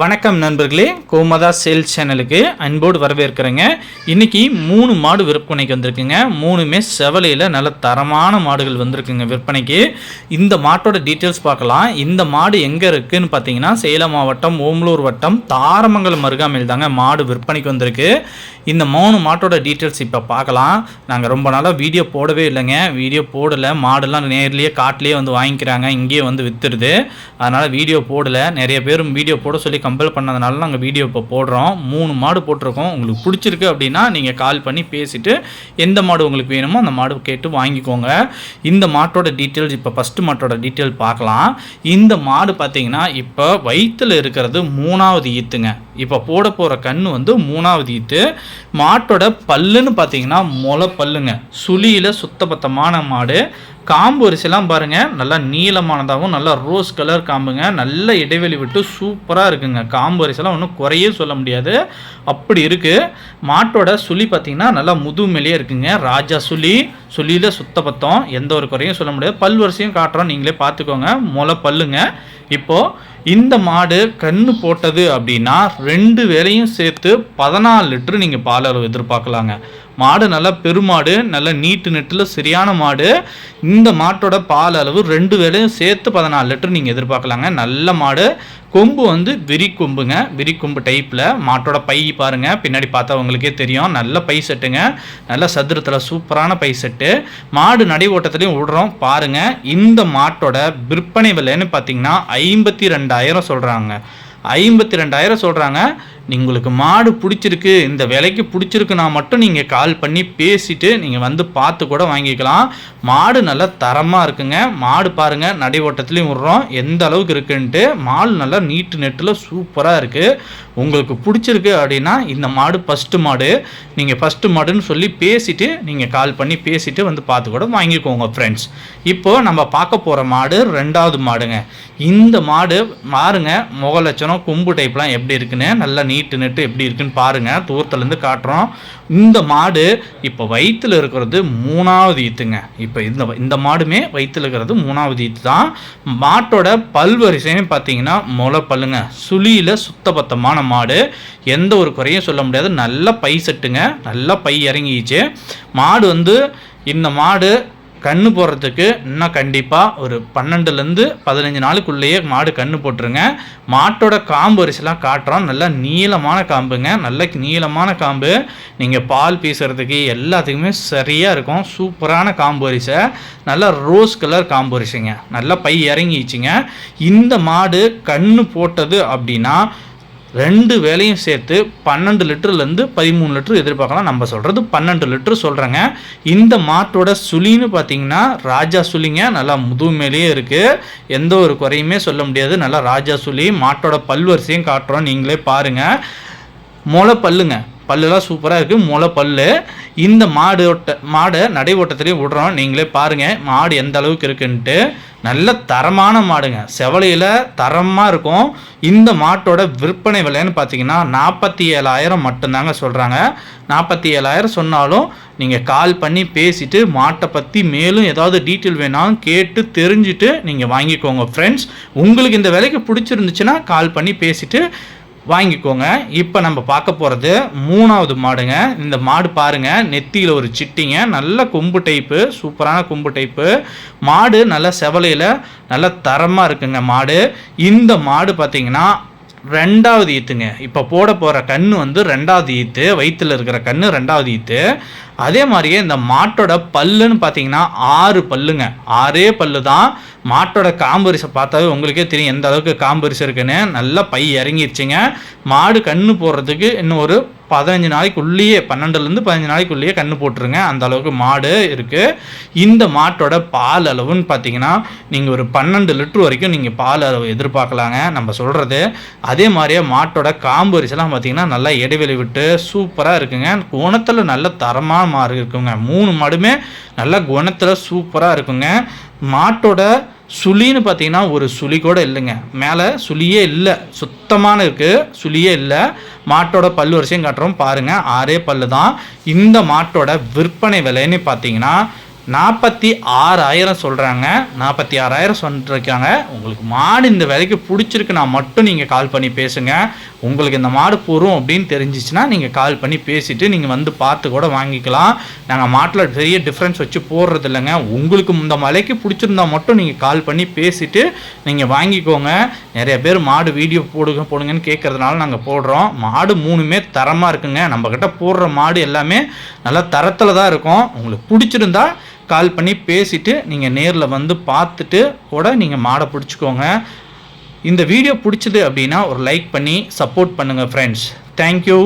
வணக்கம் நண்பர்களே கோமதா சேல்ஸ் சேனலுக்கு அன்போடு வரவேற்கிறேங்க. இன்றைக்கி மூணு மாடு விற்பனைக்கு வந்திருக்குங்க. மூணுமே செவலையில் நல்ல தரமான மாடுகள் வந்திருக்குங்க விற்பனைக்கு. இந்த மாட்டோட டீட்டெயில்ஸ் பார்க்கலாம். இந்த மாடு எங்கே இருக்குதுன்னு பார்த்தீங்கன்னா சேலம் மாவட்டம் ஓமலூர் வட்டம் தாரமங்கலம் அருகாமையில் தாங்க மாடு விற்பனைக்கு வந்திருக்கு. இந்த மூணு மாட்டோட டீட்டெயில்ஸ் இப்போ பார்க்கலாம். நாங்கள் ரொம்ப நாளாக வீடியோ போடவே இல்லைங்க. வீடியோ போடலை. மாடெல்லாம் நேர்லேயே காட்டிலேயே வந்து வாங்கிக்கிறாங்க. இங்கேயே வந்து விற்றுடுது அதனால் வீடியோ போடலை. நிறைய பேரும் வீடியோ போட சொல்லி கம்பல் பண்ணதுனால நாங்கள் வீடியோ இப்போ போடுறோம். மூணு மாடு போட்டிருக்கோம். உங்களுக்கு பிடிச்சிருக்கு அப்படின்னா நீங்கள் கால் பண்ணி பேசிவிட்டு எந்த மாடு உங்களுக்கு வேணுமோ அந்த மாடு கேட்டு வாங்கிக்கோங்க. இந்த மாட்டோட டீட்டெயில்ஸ் இப்போ ஃபஸ்ட்டு மாட்டோட டீட்டெயில் பார்க்கலாம். இந்த மாடு பார்த்தீங்கன்னா இப்போ வயிற்றில் இருக்கிறது மூணாவது ஈத்துங்க. இப்போ போட போகிற கண் வந்து மூணாவது ஈத்து. மாட்டோட பல்லுன்னு பார்த்தீங்கன்னா முளை பல்லுங்க. சுழியில் சுத்தபத்தமான மாடு. காம்பு வரிசைலாம் பாருங்கள் நல்லா நீளமானதாகவும் நல்லா ரோஸ் கலர் காம்புங்க. நல்ல இடைவெளி விட்டு சூப்பராக இருக்குங்க. காம்பு வரிசைலாம் ஒன்றும் குறையே சொல்ல முடியாது. அப்படி இருக்குது மாட்டோட சுழி பார்த்திங்கன்னா நல்லா முதுமெலியே இருக்குங்க. ராஜா சுழி சுழியில் சுத்தப்பத்தம் எந்த ஒரு குறையும் சொல்ல முடியாது. பல் வரிசையும் காட்டுறோம். நீங்களே பார்த்துக்கோங்க முளை பல்லுங்க. இப்போது இந்த மாடு கன்று போட்டது அப்படின்னா ரெண்டு வேலையும் சேர்த்து பதினாலு லிட்டரு நீங்கள் பால் அளவு எதிர்பார்க்கலாங்க. மாடு நல்லா பெருமாடு நல்ல நீட்டு நெட்டில் சரியான மாடு. இந்த மாட்டோட பால் அளவு ரெண்டு வேலையும் சேர்த்து பதினாலு லிட்டர் நீங்கள் எதிர்பார்க்கலாங்க. நல்ல மாடு. கொம்பு வந்து விரி கொம்புங்க. விரி கொம்பு டைப்பில் மாட்டோட பை பாருங்கள் பின்னாடி பார்த்தா உங்களுக்கே தெரியும். நல்ல பை செட்டுங்க. நல்ல சதுரத்தில் சூப்பரான பை செட்டு. மாடு நடை ஓட்டத்துலையும் விடுறோம். பாருங்கள் இந்த மாட்டோட விற்பனை விலைன்னு பார்த்தீங்கன்னா ஐம்பத்தி ரெண்டாயிரம் சொல்கிறாங்க ஐம்பத்தி ரெண்டாயிரம் சொல்கிறாங்க உங்களுக்கு மாடு பிடிச்சிருக்கு இந்த விலைக்கு பிடிச்சிருக்குன்னா மட்டும் நீங்கள் கால் பண்ணி பேசிட்டு நீங்கள் வந்து பார்த்து கூட வாங்கிக்கலாம். மாடு நல்லா தரமாக இருக்குங்க. மாடு பாருங்கள் நடை ஓட்டத்துலேயும் விட்றோம். எந்த அளவுக்கு இருக்குன்ட்டு மாடு நல்லா நீட்டு நெட்டில் சூப்பராக இருக்குது உங்களுக்கு பிடிச்சிருக்கு அப்படின்னா இந்த மாடு ஃபஸ்ட்டு மாடு. நீங்கள் ஃபஸ்ட்டு மாடுன்னு சொல்லி பேசிட்டு நீங்கள் கால் பண்ணி பேசிட்டு வந்து பார்த்து கூட வாங்கிக்கோங்க ஃப்ரெண்ட்ஸ் இப்போது நம்ம பார்க்க போகிற மாடு ரெண்டாவது மாடுங்க. இந்த மாடு மாறுங்க முகலட்சணம் கொம்பு டைப்லாம் எப்படி இருக்குன்னு நல்லா நீட்டு நெட்டு எப்படி இருக்குன்னு பாருங்கள் தூரத்துலேருந்து காட்டுறோம். இந்த மாடு இப்போ வயிற்றில் இருக்கிறது மூணாவது ஈத்துங்க. இப்போ இந்த இந்த மாடுமே வயிற்றில் இருக்கிறது மூணாவது ஈத்து தான். மாட்டோட பல்வரிசைன்னு பார்த்தீங்கன்னா முளைப்பல்லுங்க. சுழியில் சுத்தபத்தமான மாடு. எந்த ஒரு குறையும் சொல்ல முடியாது. நல்ல பை செட்டுங்க. நல்லா பை இறங்கிச்சு மாடு வந்து இந்த மாடு கன்று போடுறதுக்கு இன்னும் கண்டிப்பாக ஒரு பன்னெண்டுலேருந்து பதினஞ்சு நாளுக்குள்ளேயே மாடு கன்று போட்டுருங்க. மாட்டோட காம்பு வரிசைலாம் காட்டுறோம். நல்லா நீளமான காம்புங்க. நல்ல நீளமான காம்பு. நீங்கள் பால் பீசுறதுக்கு எல்லாத்துக்குமே சரியாக இருக்கும். சூப்பரான காம்பு வரிசை நல்லா ரோஸ் கலர் காம்பு வரிசைங்க நல்லா பை இறங்கிச்சிங்க இந்த மாடு கன்று போட்டது அப்படின்னா ரெண்டு வேலையும் சேர்த்து பன்னெண்டு லிட்டர்லேருந்து பதிமூணு லிட்டர் எதிர்பார்க்கலாம். நம்ம சொல்கிறது பன்னெண்டு லிட்டர் சொல்கிறேங்க இந்த மாட்டோட சுழின்னு பார்த்தீங்கன்னா ராஜா சுழிங்க. நல்லா முதுமேலேயே இருக்குது எந்த ஒரு குறையுமே சொல்ல முடியாது. நல்லா ராஜா சுழி மாட்டோட பல்வரிசையும் காட்டுறோம். நீங்களே பாருங்கள் முளை பல்லுங்க பல்லுலாம் சூப்பராக இருக்குது முளை பல்லு. இந்த மாடு ஓட்ட மாடை நடை ஓட்டத்துலேயும் விடுறோம். நீங்களே பாருங்கள் மாடு எந்த அளவுக்கு இருக்குன்ட்டு. நல்ல தரமான மாடுங்க. செவலையில் தரமாக இருக்கும். இந்த மாட்டோட விற்பனை விலைன்னு பார்த்தீங்கன்னா நாற்பத்தி ஏழாயிரம் மட்டும்தாங்க சொல்கிறாங்க நாற்பத்தி ஏழாயிரம் சொன்னாலும் நீங்கள் கால் பண்ணி பேசிவிட்டு மாட்டை பற்றி மேலும் ஏதாவது டீட்டெயில் வேணாலும் கேட்டு தெரிஞ்சுட்டு நீங்கள் வாங்கிக்கோங்க. ஃப்ரெண்ட்ஸ் உங்களுக்கு இந்த விலைக்கு பிடிச்சிருந்துச்சுன்னா கால் பண்ணி பேசிவிட்டு வாங்கிக்கோங்க. இப்போ நம்ம பார்க்க போகிறது மூணாவது மாடுங்க. இந்த மாடு பாருங்கள் நெத்தியில் ஒரு சிட்டிங்க. நல்ல கொம்பு டைப்பு சூப்பரான கொம்பு டைப்பு. மாடு நல்ல செவலையில் நல்ல தரமாக இருக்குங்க மாடு. இந்த மாடு பார்த்திங்கன்னா ரெண்டாவது ஈத்துங்க. இப்போ போட போகிற கன்று வந்து ரெண்டாவது ஈத்து வயிற்றில் இருக்கிற கன்று ரெண்டாவது ஈத்து. அதே மாதிரியே இந்த மாட்டோட பல்லுன்னு பார்த்தீங்கன்னா ஆறு பல்லுங்க. ஆறே பல்லு தான் மாட்டோட காம்பரிசை பார்த்தாவே உங்களுக்கே தெரியும் எந்த அளவுக்கு காம்பரிசை இருக்குன்னு. நல்லா பை இறங்கிடுச்சிங்க மாடு கன்று போடுறதுக்கு இன்னும் ஒரு பதினஞ்சு நாளைக்குள்ளேயே பன்னெண்டுலேருந்து பதினஞ்சு நாளைக்குள்ளேயே கன்று போட்டுருங்க. அந்த அளவுக்கு மாடு இருக்குது இந்த மாட்டோட பால் அளவுன்னு பார்த்தீங்கன்னா நீங்கள் ஒரு பன்னெண்டு லிட்டர் வரைக்கும் நீங்கள் பால் அளவு எதிர்பார்க்கலாங்க. நம்ம சொல்கிறது அதே மாதிரியே மாட்டோட காம்பு வரிசைலாம் பார்த்தீங்கன்னா நல்லா இடைவெளி விட்டு சூப்பராக இருக்குங்க. குணத்தில் நல்ல தரமாக மாறி இருக்குங்க. மூணு மாடுமே நல்ல குணத்தில் சூப்பராக இருக்குங்க. மாட்டோட சுழின்னு பார்த்தீங்கன்னா ஒரு சுழி கூட இல்லைங்க. மேலே சுழியே இல்லை. சுத்தமான இருக்குது சுழியே இல்லை. மாட்டோட பல்லு வரிசையும் காட்டுறோம். பாருங்கள் ஆறே பல்லு தான். இந்த மாட்டோட விற்பனை விலைன்னு பார்த்தீங்கன்னா நாற்பத்தி ஆறாயிரம் சொல்கிறாங்க நாற்பத்தி ஆறாயிரம் சொல்லிருக்காங்க. உங்களுக்கு மாடு இந்த விலைக்கு பிடிச்சிருக்குன்னா மட்டும் நீங்கள் கால் பண்ணி பேசுங்க. உங்களுக்கு இந்த மாடு போகிறோம் அப்படின்னு தெரிஞ்சிச்சுன்னா நீங்கள் கால் பண்ணி பேசிவிட்டு நீங்கள் வந்து பார்த்து கூட வாங்கிக்கலாம். நாங்கள் மாட்டில் பெரிய டிஃப்ரென்ஸ் வச்சு போடுறது இல்லைங்க. உங்களுக்கு இந்த மலைக்கு பிடிச்சிருந்தா மட்டும் நீங்கள் கால் பண்ணி பேசிவிட்டு நீங்கள் வாங்கிக்கோங்க. நிறைய பேர் மாடு வீடியோ போடுங்க போடுங்கன்னு கேட்குறதுனால நாங்கள் போடுறோம். மாடு மூணுமே தரமாக இருக்குங்க. நம்மக்கிட்ட போடுற மாடு எல்லாமே நல்லா தரத்தில் தான் இருக்கும். உங்களுக்கு பிடிச்சிருந்தா கால் பண்ணி பேசிவிட்டு நீங்கள் நேரில் வந்து பார்த்துட்டு கூட நீங்கள் மாடை பிடிச்சிக்கோங்க. இந்த வீடியோ பிடிச்சது அப்படின்னா ஒரு லைக் பண்ணி சப்போர்ட் பண்ணுங்கள் ஃப்ரெண்ட்ஸ் தேங்க்யூ